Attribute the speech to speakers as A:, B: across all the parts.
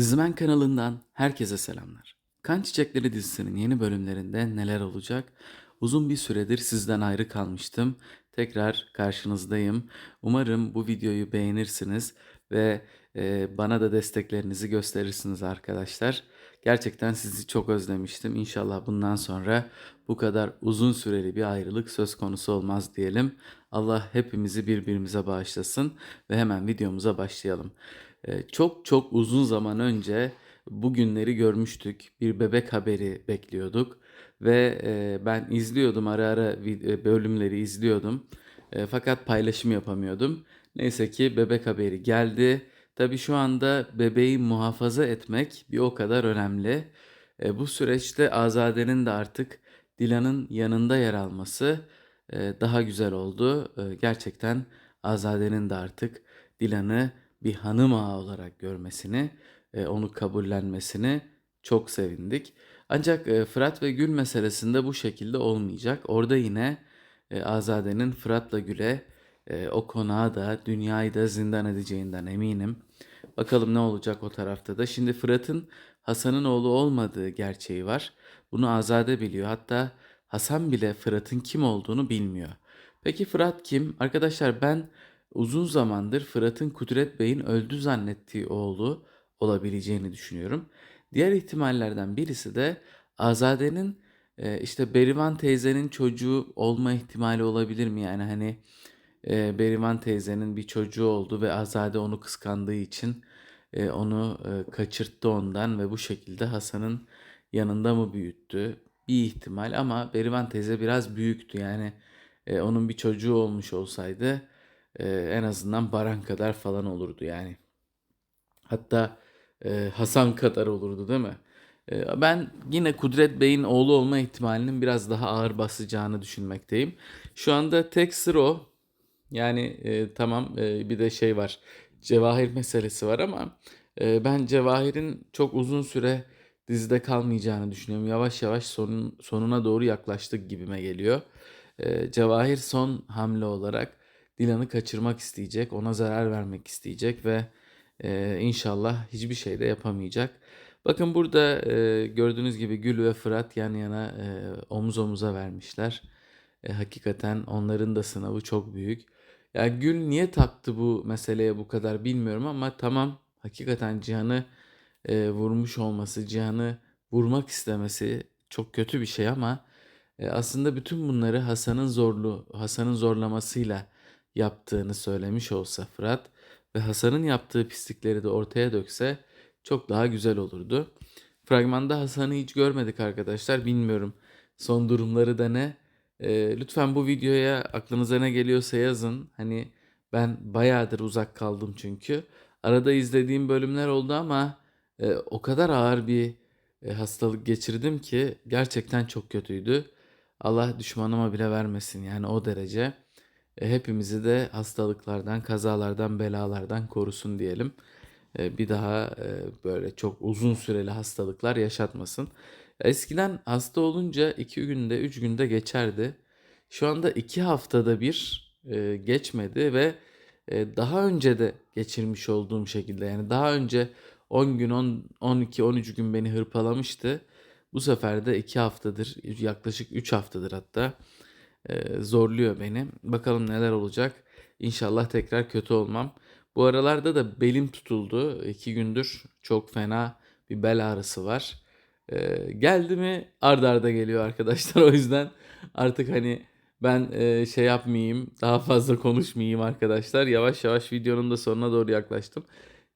A: Dizimen kanalından herkese selamlar. Kan Çiçekleri dizisinin yeni bölümlerinde neler olacak? Uzun bir süredir sizden ayrı kalmıştım. Tekrar karşınızdayım. Umarım bu videoyu beğenirsiniz ve e, bana da desteklerinizi gösterirsiniz arkadaşlar. Gerçekten sizi çok özlemiştim. İnşallah bundan sonra bu kadar uzun süreli bir ayrılık söz konusu olmaz diyelim. Allah hepimizi birbirimize bağışlasın ve hemen videomuza başlayalım. Ee, Çok çok uzun zaman önce bu günleri görmüştük. Bir bebek haberi bekliyorduk ve e, ben izliyordum ara ara e, bölümleri izliyordum. E, fakat paylaşım yapamıyordum. Neyse ki bebek haberi geldi. Tabii şu anda bebeği muhafaza etmek bir o kadar önemli. Bu süreçte Azade'nin de artık Dilan'ın yanında yer alması daha güzel oldu. Gerçekten Azade'nin de artık Dilan'ı bir hanım ağa olarak görmesini, e, onu kabullenmesini çok sevindik. Ancak e, Fırat ve Gül meselesinde bu şekilde olmayacak. Orada yine e, Azade'nin Fırat'la Gül'e o konağı da dünyayı da zindan edeceğinden eminim. Bakalım ne olacak o tarafta da. Şimdi Fırat'ın Hasan'ın oğlu olmadığı gerçeği var. Bunu Azade biliyor. Hatta Hasan bile Fırat'ın kim olduğunu bilmiyor. Peki Fırat kim? Arkadaşlar ben uzun zamandır Fırat'ın Kudret Bey'in öldü zannettiği oğlu olabileceğini düşünüyorum. Diğer ihtimallerden birisi de Azade'nin e, işte Berivan teyzenin çocuğu olma ihtimali olabilir mi? Yani hani e, Berivan teyzenin bir çocuğu oldu ve Azade onu kıskandığı için e, onu e, kaçırttı ondan ve bu şekilde Hasan'ın yanında mı büyüttü? Bir ihtimal ama Berivan teyze biraz büyüktü yani onun bir çocuğu olmuş olsaydı e, en azından Baran kadar falan olurdu yani. Hatta e, Hasan kadar olurdu değil mi? E, ben yine Kudret Bey'in oğlu olma ihtimalinin biraz daha ağır basacağını düşünmekteyim. Şu anda tek sır o. Yani e, tamam e, bir de şey var. Cevahir meselesi var ama e, ben Cevahir'in çok uzun süre dizide kalmayacağını düşünüyorum. Yavaş yavaş sonun, sonuna doğru yaklaştık gibime geliyor. E, Cevahir son hamle olarak Dilan'ı kaçırmak isteyecek, ona zarar vermek isteyecek ve e, inşallah hiçbir şey de yapamayacak. Bakın burada e, gördüğünüz gibi Gül ve Fırat yan yana e, omuz omuza vermişler. E, hakikaten onların da sınavı çok büyük. Ya Gül niye taktı bu meseleye bu kadar bilmiyorum ama tamam hakikaten Cihan'ı e, vurmuş olması, Cihan'ı vurmak istemesi çok kötü bir şey ama e, aslında bütün bunları Hasan'ın zorlu, Hasan'ın zorlamasıyla yaptığını söylemiş olsa Fırat ve Hasan'ın yaptığı pislikleri de ortaya dökse çok daha güzel olurdu. Fragmanda Hasan'ı hiç görmedik arkadaşlar. Bilmiyorum son durumları da ne. Ee, lütfen bu videoya aklınıza ne geliyorsa yazın. Hani ben bayağıdır uzak kaldım çünkü. Arada izlediğim bölümler oldu ama e, o kadar ağır bir e, hastalık geçirdim ki gerçekten çok kötüydü. Allah düşmanıma bile vermesin yani o derece. E, hepimizi de hastalıklardan, kazalardan, belalardan korusun diyelim. E, bir daha e, böyle çok uzun süreli hastalıklar yaşatmasın. Eskiden hasta olunca iki günde, üç günde geçerdi. Şu anda iki haftada bir geçmedi ve daha önce de geçirmiş olduğum şekilde yani daha önce 10 gün, 10, 12, 13 gün beni hırpalamıştı. Bu sefer de 2 haftadır, yaklaşık 3 haftadır hatta e, zorluyor beni. Bakalım neler olacak. İnşallah tekrar kötü olmam. Bu aralarda da belim tutuldu. 2 gündür çok fena bir bel ağrısı var. E, geldi mi arda arda geliyor arkadaşlar. O yüzden artık hani ben e, şey yapmayayım, daha fazla konuşmayayım arkadaşlar. Yavaş yavaş videonun da sonuna doğru yaklaştım.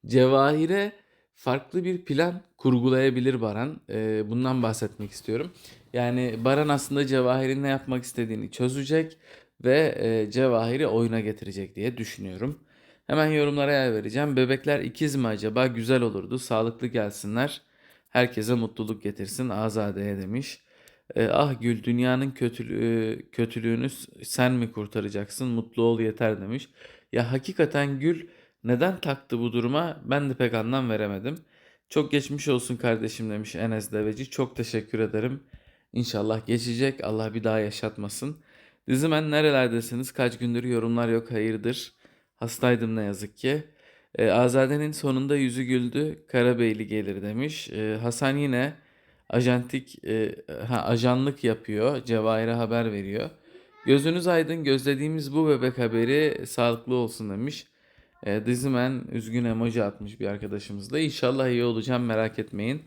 A: Cevahir'e farklı bir plan kurgulayabilir Baran. E, bundan bahsetmek istiyorum. Yani Baran aslında Cevahir'in ne yapmak istediğini çözecek ve e, Cevahir'i oyuna getirecek diye düşünüyorum. Hemen yorumlara yer vereceğim. Bebekler ikiz mi acaba? Güzel olurdu. Sağlıklı gelsinler. Herkese mutluluk getirsin. Azade'ye demiş. E, ah Gül dünyanın kötülüğü, kötülüğünü sen mi kurtaracaksın? Mutlu ol yeter demiş. Ya hakikaten Gül neden taktı bu duruma? Ben de pek anlam veremedim. Çok geçmiş olsun kardeşim demiş Enes Deveci. Çok teşekkür ederim. İnşallah geçecek. Allah bir daha yaşatmasın. Dizimen nerelerdesiniz? Kaç gündür yorumlar yok hayırdır? Hastaydım ne yazık ki. E, Azade'nin sonunda yüzü güldü, Karabeyli gelir demiş. E, Hasan yine ajantik, e, ha, ajanlık yapıyor, Cevahir'e haber veriyor. Gözünüz aydın, gözlediğimiz bu bebek haberi sağlıklı olsun demiş. E, Dizimen üzgün emoji atmış bir arkadaşımız da. İnşallah iyi olacağım merak etmeyin.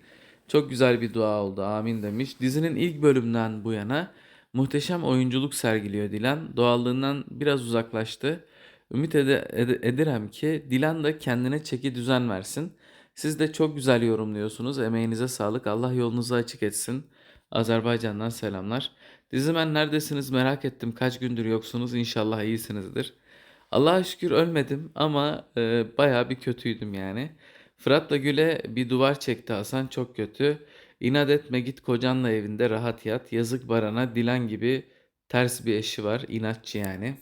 A: Çok güzel bir dua oldu amin demiş. Dizinin ilk bölümünden bu yana muhteşem oyunculuk sergiliyor Dilan. Doğallığından biraz uzaklaştı. Ümit ede- ede- ederim ki Dilan da kendine çeki düzen versin. Siz de çok güzel yorumluyorsunuz. Emeğinize sağlık. Allah yolunuzu açık etsin. Azerbaycan'dan selamlar. Dizimen neredesiniz merak ettim. Kaç gündür yoksunuz. İnşallah iyisinizdir. Allah'a şükür ölmedim ama e, bayağı bir kötüydüm yani. Fırat'la Gül'e bir duvar çekti Hasan çok kötü. İnat etme git kocanla evinde rahat yat. Yazık Baran'a Dilan gibi ters bir eşi var. inatçı yani.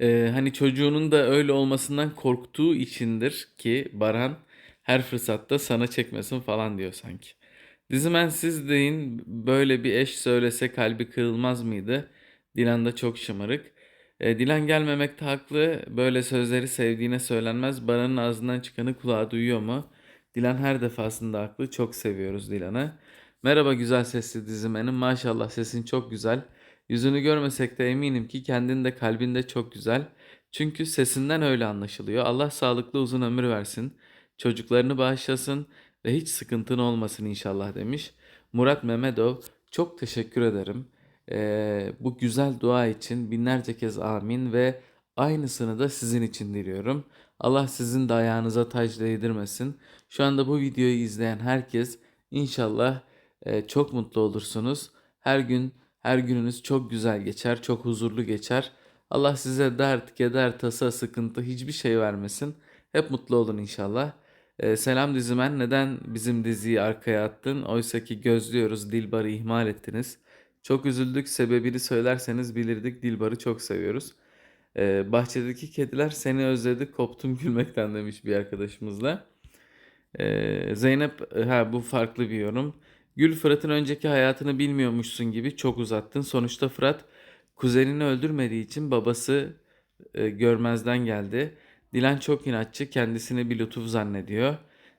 A: Ee, hani çocuğunun da öyle olmasından korktuğu içindir ki Baran her fırsatta sana çekmesin falan diyor sanki. Dizimen siz deyin böyle bir eş söylese kalbi kırılmaz mıydı? Dilan da çok şımarık. E, Dilan gelmemekte haklı. Böyle sözleri sevdiğine söylenmez. Baran'ın ağzından çıkanı kulağı duyuyor mu? Dilan her defasında haklı. Çok seviyoruz Dilan'ı. Merhaba güzel sesli dizimenim. Maşallah sesin çok güzel. Yüzünü görmesek de eminim ki kendin de kalbin de çok güzel. Çünkü sesinden öyle anlaşılıyor. Allah sağlıklı uzun ömür versin. Çocuklarını bağışlasın ve hiç sıkıntın olmasın inşallah demiş. Murat Mehmetov çok teşekkür ederim. Ee, bu güzel dua için binlerce kez amin ve aynısını da sizin için diliyorum. Allah sizin de ayağınıza tac değdirmesin. Şu anda bu videoyu izleyen herkes inşallah e, çok mutlu olursunuz. Her gün her gününüz çok güzel geçer, çok huzurlu geçer. Allah size dert, keder, tasa, sıkıntı hiçbir şey vermesin. Hep mutlu olun inşallah. Ee, selam dizimen neden bizim diziyi arkaya attın? Oysa ki gözlüyoruz Dilbar'ı ihmal ettiniz. Çok üzüldük sebebini söylerseniz bilirdik Dilbar'ı çok seviyoruz. Ee, bahçedeki kediler seni özledi koptum gülmekten demiş bir arkadaşımız da. Ee, Zeynep ha bu farklı bir yorum. Gül Fırat'ın önceki hayatını bilmiyormuşsun gibi çok uzattın. Sonuçta Fırat kuzenini öldürmediği için babası e, görmezden geldi. Dilan çok inatçı, kendisini bir lütuf zannediyor.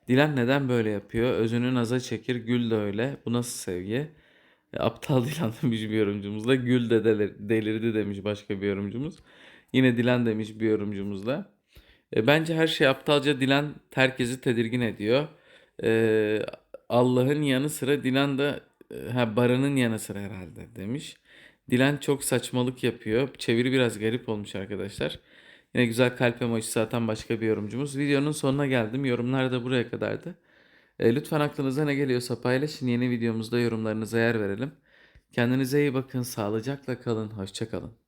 A: Dilan neden böyle yapıyor? Özünü naza çekir, Gül de öyle. Bu nasıl sevgi? Aptal Dilan demiş bir yorumcumuz da. Gül de delir- delirdi demiş başka bir yorumcumuz. Yine Dilan demiş bir yorumcumuz da. E, bence her şey aptalca Dilan herkesi tedirgin ediyor. E, Allah'ın yanı sıra Dilan da e, ha Baran'ın yanı sıra herhalde demiş. Dilan çok saçmalık yapıyor. Çeviri biraz garip olmuş arkadaşlar. Yine güzel kalp emojisi atan başka bir yorumcumuz. Videonun sonuna geldim. Yorumlar da buraya kadardı. E, lütfen aklınıza ne geliyorsa paylaşın. Yeni videomuzda yorumlarınıza yer verelim. Kendinize iyi bakın. Sağlıcakla kalın. Hoşça kalın.